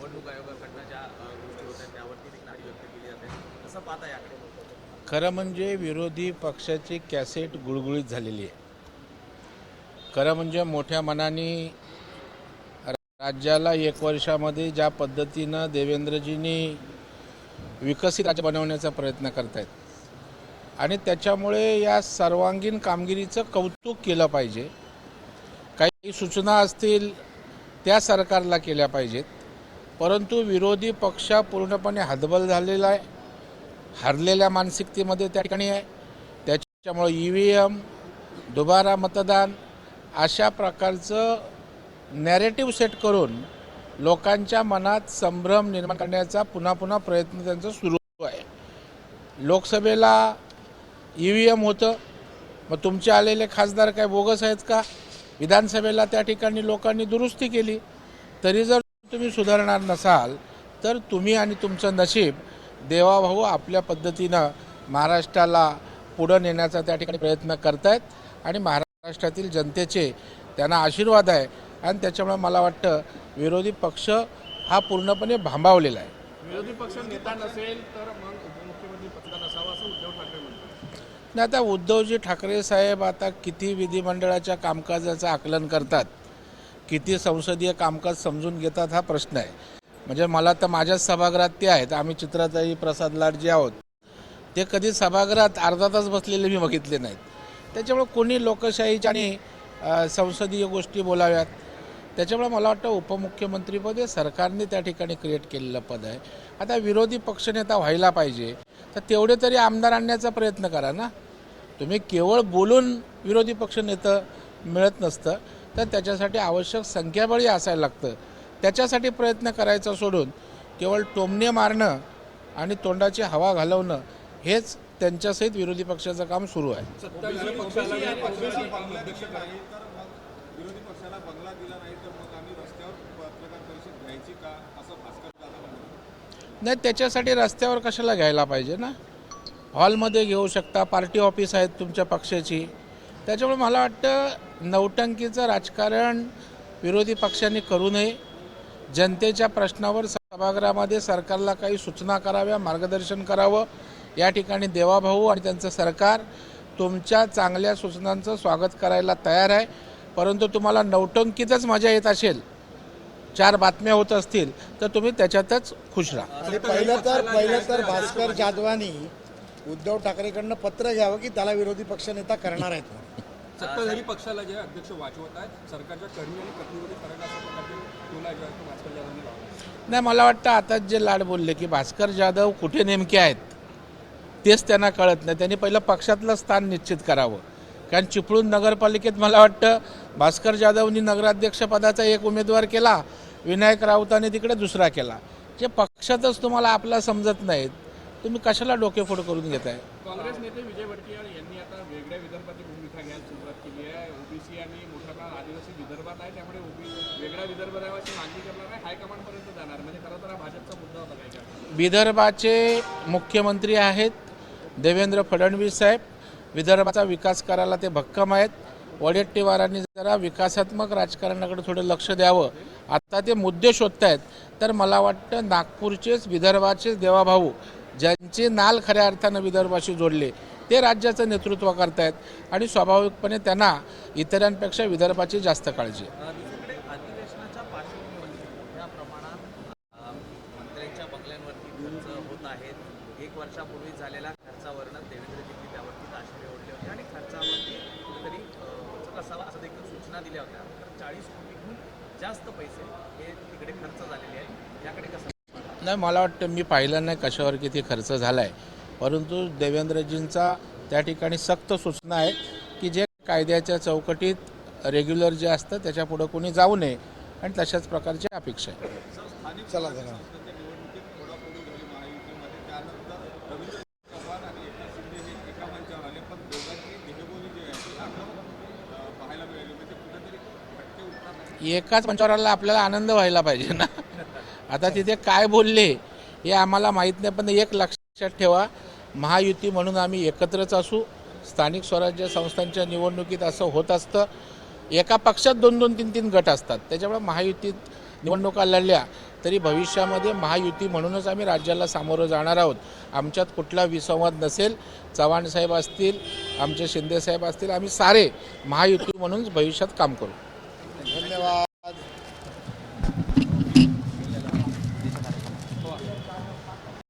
निवडणूक आयोगाकडनं ज्या गोष्टी होत आहेत त्यावरती देखील व्यक्त केली जाते. कसं पाहता याकडे खरं म्हणजे विरोधी पक्षाची कॅसेट गुळगुळीत झालेली आहे. खरं म्हणजे मोठ्या मनाने राज्याला एक वर्षामध्ये ज्या पद्धतीनं देवेंद्रजींनी विकसित राज्य बनवण्याचा प्रयत्न करतायत आणि त्याच्यामुळे या सर्वांगीण कामगिरीचं कौतुक केलं पाहिजे. काही सूचना असतील त्या सरकारला केल्या पाहिजेत. परंतु विरोधी पक्ष पूर्णपणे हतबल झालेला आहे. हरलेल्या मानसिकतेमध्ये त्या ठिकाणी आहे. त्याच्यामुळे ई व्ही एम दुबारा मतदान अशा प्रकारचं नॅरेटिव्ह सेट करून लोकांच्या मनात संभ्रम निर्माण करण्याचा पुन्हा पुन्हा प्रयत्न त्यांचा सुरू आहे. लोकसभेला ई व्ही एम होतं. मग तुमचे आलेले खासदार काय बोगस आहेत का? विधानसभेला त्या ठिकाणी लोकांनी दुरुस्ती केली. तरी जर तुम्ही सुधारणार नसाल तर तुम्ही आणि तुमचं नशीब देवाभाऊ आपल्या पद्धतीनं महाराष्ट्राला पुढं नेण्याचा त्या ठिकाणी प्रयत्न करतायत आणि महाराष्ट्रातील जनतेचे त्यांना आशीर्वाद आहे. आणि त्याच्यामुळे मला वाटतं विरोधी पक्ष हा पूर्णपणे भांबावलेला आहे. विरोधी पक्ष नेता नसेल तर मग उपमुख्यमंत्री पद नसावं असं उद्धव ठाकरे म्हणतात. नाही आता उद्धवजी ठाकरे साहेब आता किती विधिमंडळाच्या कामकाजाचं आकलन करतात. किती संसदीय कामकाज समजून घेतात हा प्रश्न आहे. म्हणजे मला तर माझ्याच सभागृहात ते आहेत. आम्ही चित्राताई प्रसाद लाड जे आहोत. ते कधी सभागृहात अर्धा तास बसलेले मी बघितले नाहीत. त्याच्यामुळे कोणी लोकशाहीच्या आणि संसदीय गोष्टी बोलाव्यात? त्याच्यामुळे मला वाटतं उपमुख्यमंत्रीपद हे सरकारने त्या ठिकाणी क्रिएट केलेलं पद आहे. आता विरोधी पक्षनेता व्हायला पाहिजे. तर तेवढे तरी आमदार आणण्याचा प्रयत्न करा ना. तुम्ही केवळ बोलून विरोधी पक्षनेतं मिळत नसतं. तर त्याच्यासाठी आवश्यक संख्याबळी असायला लागतं. त्याच्यासाठी प्रयत्न करायचा सोडून केवळ टोमणे मारणं आणि तोंडाची हवा घालवणं हेच त्यांच्यासहित विरोधी पक्षाचं काम सुरू आहे. नाही त्याच्यासाठी रस्त्यावर कशाला घ्यायला पाहिजे ना? हॉलमध्ये घेऊ शकता पार्टी ऑफिस आहेत तुमच्या पक्षाची. त्याच्यामुळे मला वाटतं नौटंकीचं राजकारण विरोधी पक्षांनी करू नये. जनतेच्या प्रश्नावर सभागृहामध्ये सरकारला काही सूचना कराव्या मार्गदर्शन करावं या ठिकाणी देवाभाऊ आणि त्यांचं सरकार तुमच्या चांगल्या सूचनांचं स्वागत करायला तयार आहे. परंतु तुम्हाला नौटंकीतच मजा येत असेल चार बातम्या होत असतील तर तुम्ही त्याच्यातच खुश राहा. पहिलं तर पहिलं तर भास्कर जाधवानी उद्धव ठाकरेकडनं पत्र घ्यावं की त्याला विरोधी पक्षनेता करणार आहेत सत्ताधारी पक्षाला जे अध्यक्ष वाचवत आहेत सरकारच्या कर्मी आणि पत्नीमध्ये फरक अशा प्रकारचे टोला जो आहे तो भास्कर जाधवांनी लावला नाही मला वाटतं आताच जे लाड बोलले की भास्कर जाधव कुठे नेमके आहेत तेच त्यांना कळत नाही. त्यांनी पहिलं पक्षातलं स्थान निश्चित करावं. कारण चिपळूण नगरपालिकेत मला वाटतं भास्कर जाधवनी नगराध्यक्षपदाचा एक उमेदवार केला विनायक राऊतांनी तिकडे दुसरा केला. जे पक्षातच तुम्हाला आपला समजत नाहीत तुम्ही कशाला डोकेफोड करून घेताय? काँग्रेस नेते विजय वडकीयाळ यांनी आता वेगळ्या विदर्भाची भूमिका घ्यायला सुरुवात केली आहे. ओबीसी आणि मोठा भाग आदिवासी विदर्भात आहे त्यामुळे ओबी वेगळा विदर्भ राहावाची मागणी करणार आहे हायकमांडपर्यंत जाणार. म्हणजे खरं तर हा भाजपचा मुद्दा होता काळ विदर्भाचे मुख्यमंत्री आहेत देवेंद्र फडणवीस साहेब. विदर्भाचा विकास करायला ते भक्कम आहेत. वडेट्टीवारांनी जरा विकासात्मक राजकारणाकडे थोडं लक्ष द्यावं. आता ते मुद्दे शोधतायत. तर मला वाटतं नागपूरचेच विदर्भाचेच देवाभाऊ ज्यांचे नाल खऱ्या अर्थानं विदर्भाशी जोडले ते राज्याचं नेतृत्व करतायत आणि स्वाभाविकपणे त्यांना इतरांपेक्षा विदर्भाची जास्त काळजी आहे. मोठ्या प्रमाणात मंत्र्यांच्या बंगल्यांवरती होत आहेत. एक वर्षापूर्वी झालेल्या खर्चावरनं देवेंद्रजींनी त्यावरती ताशेरे ओढले होते आणि खर्चावरती कुठेतरी असावा असं देखील सूचना दिल्या होत्या. तर चाळीस कोटीहून जास्त पैसे हे तिकडे खर्च झालेले आहेत. याकडे कसं नाही मला वाटतं मी पाहिलं नाही कशावर किती खर्च झाला आहे परंतु देवेंद्रजींचा त्या ठिकाणी सक्त सूचना आहे की जे कायद्याच्या चौकटीत रेग्युलर जे असतं त्याच्या पुढं कोणी जाऊ नये. आणि तशाच प्रकारची अपेक्षा आहे. चला एकाच मंचावरला आपल्याला आनंद व्हायला पाहिजे ना. आता तिथे काय बोलले हे आम्हाला माहीत नाही पण एक लक्षात ठेवा महायुती म्हणून आम्ही एकत्रच असू स्थानिक स्वराज्य संस्थांच्या निवडणुकीत असं होत असतं. एका पक्षात दोन दोन तीन तीन गट असतात. त्याच्यामुळे महायुतीत निवडणुका लढल्या तरी भविष्यामध्ये महायुती म्हणूनच आम्ही राज्याला सामोरं जाणार आहोत. आमच्यात कुठला विसंवाद नसेल चव्हाण साहेब असतील आमचे शिंदे साहेब असतील आम्ही सारे महायुती म्हणूनच भविष्यात काम करू.